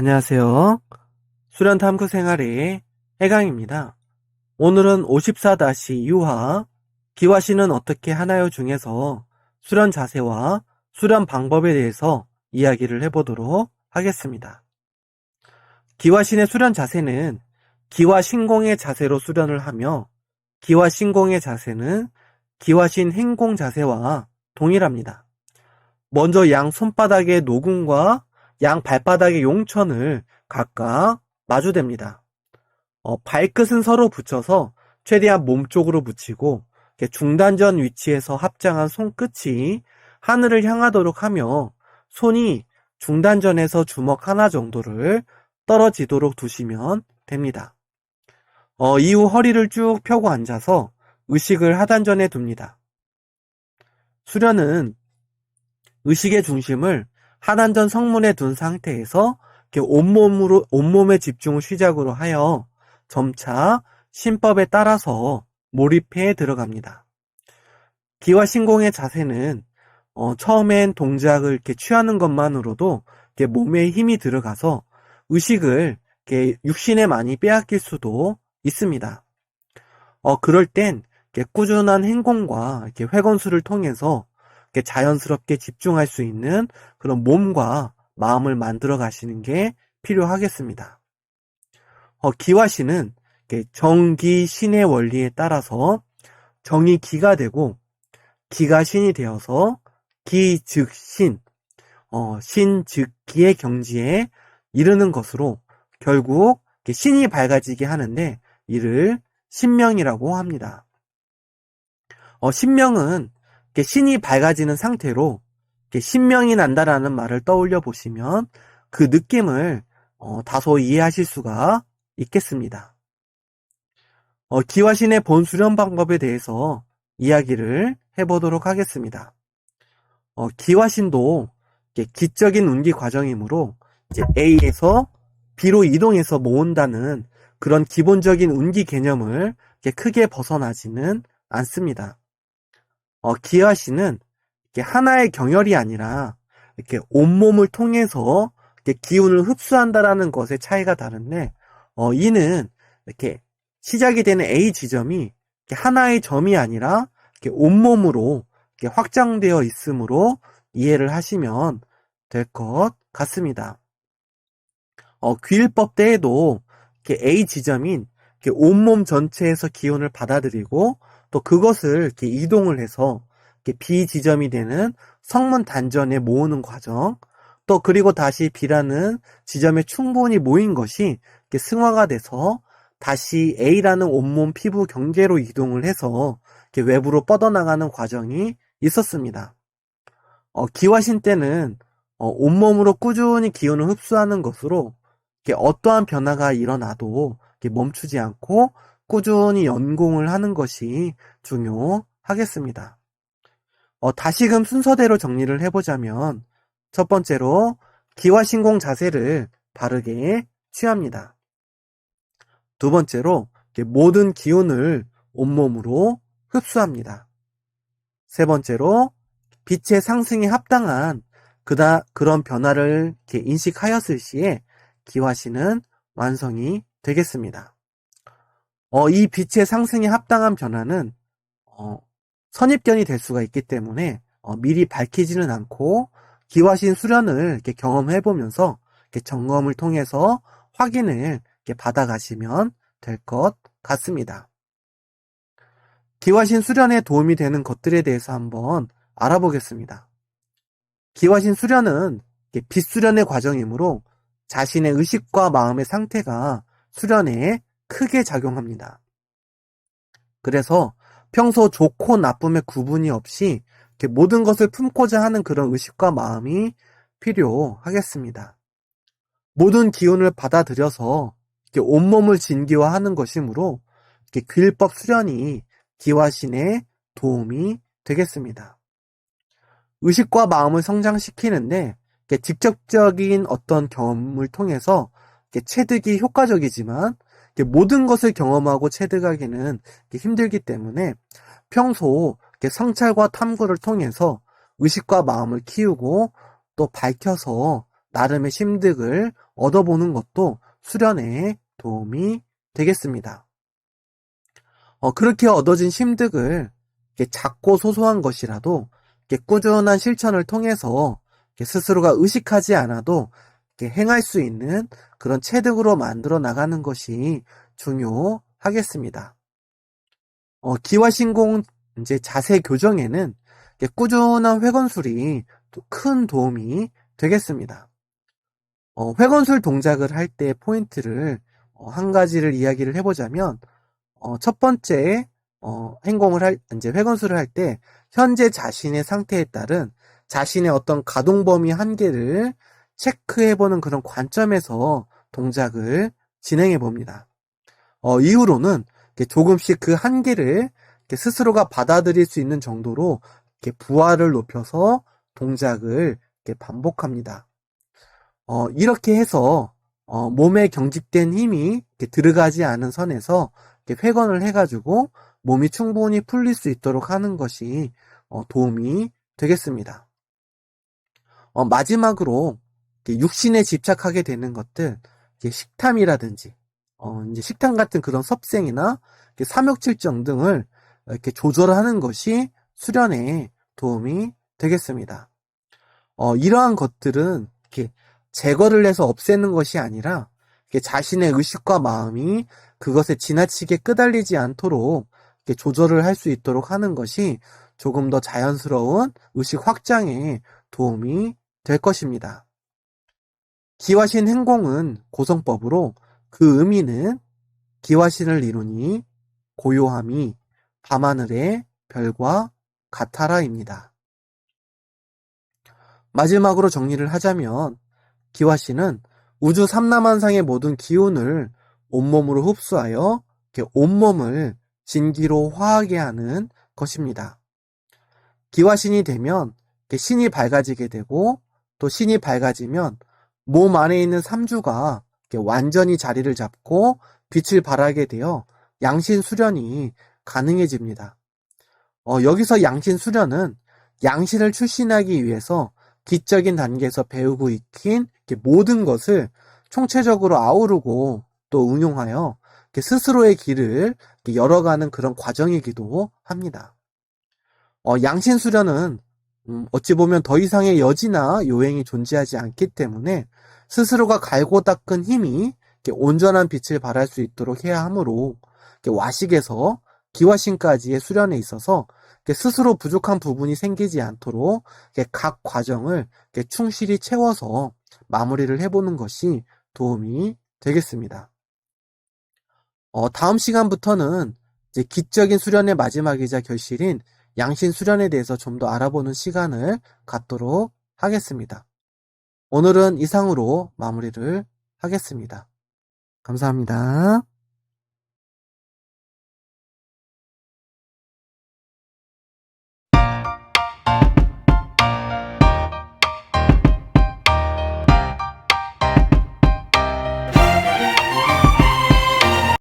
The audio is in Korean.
안녕하세요. 수련 탐구 생활의 해강입니다. 오늘은 54-6화 기와시는 어떻게 하나요 중에서 수련 자세와 수련 방법에 대해서 이야기를 해보도록 하겠습니다. 기와신의 수련 자세는 기와 신공의 자세로 수련을 하며 기와 신공의 자세는 기와신 행공 자세와 동일합니다. 먼저 양 손바닥의 노궁과 양 발바닥의 용천을 각각 마주댑니다. 어, 발끝은 서로 붙여서 최대한 몸 쪽으로 붙이고 중단전 위치에서 합장한 손끝이 하늘을 향하도록 하며 손이 중단전에서 주먹 하나 정도를 떨어지도록 두시면 됩니다. 어, 이후 허리를 쭉 펴고 앉아서 의식을 하단전에 둡니다. 수련은 의식의 중심을 하단전 성문에 둔 상태에서 온몸으로, 온몸의 집중을 시작으로 하여 점차 신법에 따라서 몰입해 들어갑니다. 기와 신공의 자세는 어, 처음엔 동작을 이렇게 취하는 것만으로도 이렇게 몸에 힘이 들어가서 의식을 이렇게 육신에 많이 빼앗길 수도 있습니다. 어, 그럴 땐 꾸준한 행공과 이렇게 회건수를 통해서 자연스럽게 집중할 수 있는 그런 몸과 마음을 만들어 가시는 게 필요하겠습니다. 어, 기와신은 정기 신의 원리에 따라서 정이 기가 되고 기가 신이 되어서 기 즉 신, 어, 신 즉 기의 경지에 이르는 것으로 결국 신이 밝아지게 하는데 이를 신명이라고 합니다. 어, 신명은 신이 밝아지는 상태로 신명이 난다라는 말을 떠올려 보시면 그 느낌을 어, 다소 이해하실 수가 있겠습니다. 어, 기와신의 본 수련 방법에 대해서 이야기를 해보도록 하겠습니다. 어, 기와신도 기적인 운기 과정이므로 A에서 B로 이동해서 모은다는 그런 기본적인 운기 개념을 크게 벗어나지는 않습니다. 어, 기와신은 하나의 경혈이 아니라 이렇게 온몸을 통해서 이렇게 기운을 흡수한다라는 것의 차이가 다른데, 어, 이는 이렇게 시작이 되는 A 지점이 하나의 점이 아니라 이렇게 온몸으로 이렇게 확장되어 있으므로 이해를 하시면 될 것 같습니다. 어, 귀일법 때에도 이렇게 A 지점인 이렇게 온몸 전체에서 기운을 받아들이고 또 그것을 이렇게 이동을 해서 이렇게 B 지점이 되는 성문 단전에 모으는 과정, 또 그리고 다시 B라는 지점에 충분히 모인 것이 이렇게 승화가 돼서 다시 A라는 온몸 피부 경계로 이동을 해서 이렇게 외부로 뻗어나가는 과정이 있었습니다. 어, 기화신 때는 어, 온몸으로 꾸준히 기운을 흡수하는 것으로 어떠한 변화가 일어나도 멈추지 않고 꾸준히 연공을 하는 것이 중요하겠습니다. 어, 다시금 순서대로 정리를 해보자면 첫 번째로 기와신공 자세를 바르게 취합니다. 두 번째로 모든 기운을 온몸으로 흡수합니다. 세 번째로 빛의 상승에 합당한 그다 그런 변화를 인식하였을 시에 기화신은 완성이 되겠습니다. 어, 이 빛의 상승에 합당한 변화는 어, 선입견이 될 수가 있기 때문에 어, 미리 밝히지는 않고 기화신 수련을 이렇게 경험해 보면서 점검을 통해서 확인을 받아가시면 될 것 같습니다. 기화신 수련에 도움이 되는 것들에 대해서 한번 알아보겠습니다. 기화신 수련은 빛 수련의 과정이므로 자신의 의식과 마음의 상태가 수련에 크게 작용합니다. 그래서 평소 좋고 나쁨의 구분이 없이 모든 것을 품고자 하는 그런 의식과 마음이 필요하겠습니다. 모든 기운을 받아들여서 온몸을 진기화하는 것이므로 길법 수련이 기화신에 도움이 되겠습니다. 의식과 마음을 성장시키는데 직접적인 어떤 경험을 통해서 체득이 효과적이지만 모든 것을 경험하고 체득하기는 힘들기 때문에 평소 성찰과 탐구를 통해서 의식과 마음을 키우고 또 밝혀서 나름의 심득을 얻어보는 것도 수련에 도움이 되겠습니다. 어, 그렇게 얻어진 심득을 작고 소소한 것이라도 꾸준한 실천을 통해서 스스로가 의식하지 않아도 행할 수 있는 그런 체득으로 만들어 나가는 것이 중요하겠습니다. 어, 기와신공 이제 자세 교정에는 꾸준한 회건술이 또큰 도움이 되겠습니다. 어, 회건술 동작을 할 때 포인트를 어, 한 가지를 이야기를 해보자면 어, 첫 번째 어, 행공을 할 이제 회건술을 할 때 현재 자신의 상태에 따른 자신의 어떤 가동 범위 한계를 체크해보는 그런 관점에서 동작을 진행해 봅니다. 어, 이후로는 조금씩 그 한계를 스스로가 받아들일 수 있는 정도로 부하를 높여서 동작을 반복합니다. 어, 이렇게 해서 어, 몸에 경직된 힘이 들어가지 않은 선에서 회건을 해가지고 몸이 충분히 풀릴 수 있도록 하는 것이 어, 도움이 되겠습니다. 어, 마지막으로 육신에 집착하게 되는 것들, 식탐이라든지 어, 이제 식탐 같은 그런 섭생이나 삼욕칠정 등을 이렇게 조절하는 것이 수련에 도움이 되겠습니다. 어, 이러한 것들은 이렇게 제거를 해서 없애는 것이 아니라 자신의 의식과 마음이 그것에 지나치게 끄달리지 않도록 조절을 할 수 있도록 하는 것이 조금 더 자연스러운 의식 확장에 도움이 될 것입니다. 기와신 행공은 고성법으로 그 의미는 기와신을 이루니 고요함이 밤하늘의 별과 같아라입니다. 마지막으로 정리를 하자면 기와신은 우주 삼라만상의 모든 기운을 온몸으로 흡수하여 온몸을 진기로 화하게 하는 것입니다. 기와신이 되면 신이 밝아지게 되고 또 신이 밝아지면 몸 안에 있는 삼주가 완전히 자리를 잡고 빛을 발하게 되어 양신 수련이 가능해집니다. 어, 여기서 양신 수련은 양신을 출신하기 위해서 기적인 단계에서 배우고 익힌 모든 것을 총체적으로 아우르고 또 응용하여 스스로의 길을 열어가는 그런 과정이기도 합니다. 어, 양신 수련은 음, 어찌 보면 더 이상의 여지나 요행이 존재하지 않기 때문에 스스로가 갈고 닦은 힘이 온전한 빛을 발할 수 있도록 해야 하므로 와식에서 기와신까지의 수련에 있어서 스스로 부족한 부분이 생기지 않도록 각 과정을 충실히 채워서 마무리를 해보는 것이 도움이 되겠습니다. 어, 다음 시간부터는 기적인 수련의 마지막이자 결실인 양신 수련에 대해서 좀 더 알아보는 시간을 갖도록 하겠습니다. 오늘은 이상으로 마무리를 하겠습니다. 감사합니다.